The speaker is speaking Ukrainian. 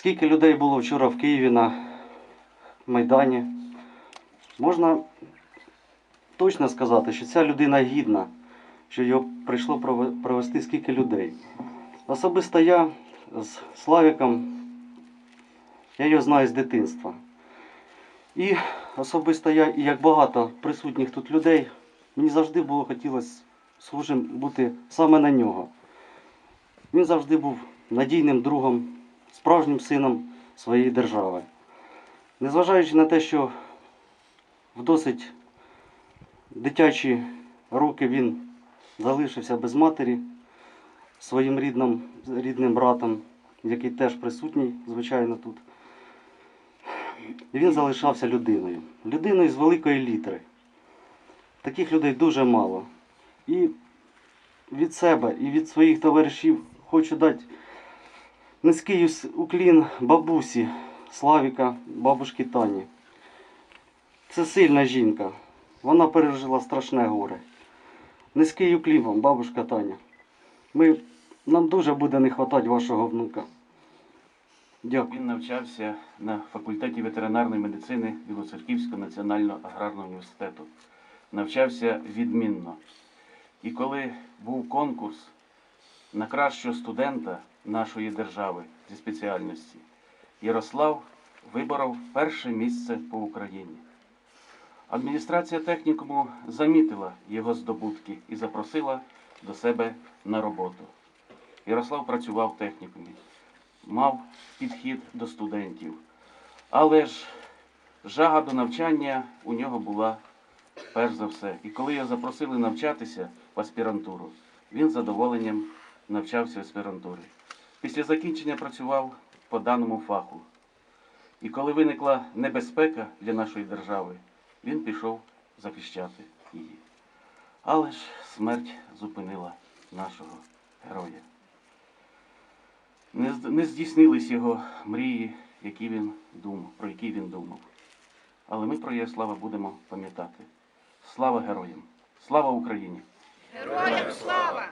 Скільки людей було вчора в Києві на Майдані, можна точно сказати, що ця людина гідна, що його прийшло провести скільки людей. Особисто я з Славіком, я його знаю з дитинства. І особисто я, і як багато присутніх тут людей, мені завжди було хотілося схожим бути саме на нього. Він завжди був надійним другом, справжнім сином своєї держави. Незважаючи на те, що в досить дитячі роки він залишився без матері своїм рідним, рідним братом, який теж присутній, звичайно, тут. Він залишався людиною. Людиною з великої літери. Таких людей дуже мало. І від себе, і від своїх товаришів хочу дати низький уклін бабусі Славіка, бабушки Тані. Це сильна жінка. Вона пережила страшне горе. Низький уклін вам, бабушка Таня. Ми, нам дуже буде не вистачати вашого внука. Дякую. Він навчався на факультеті ветеринарної медицини Білоцерківського національного аграрного університету. Навчався відмінно. І коли був конкурс на кращого студента нашої держави зі спеціальності, Ярослав виборов перше місце по Україні. Адміністрація технікуму замітила його здобутки і запросила до себе на роботу. Ярослав працював в технікумі мав підхід до студентів. Але ж жага до навчання у нього була перш за все. І коли його запросили навчатися в аспірантуру, він з задоволенням навчався в аспірантурі. Після закінчення працював по даному фаху. І коли виникла небезпека для нашої держави, він пішов захищати її. Але ж смерть зупинила нашого героя. Не, здійснились його мрії, які він думав, про які він думав. Але ми про Ярослава будемо пам'ятати. Слава героям! Слава Україні! Героям слава!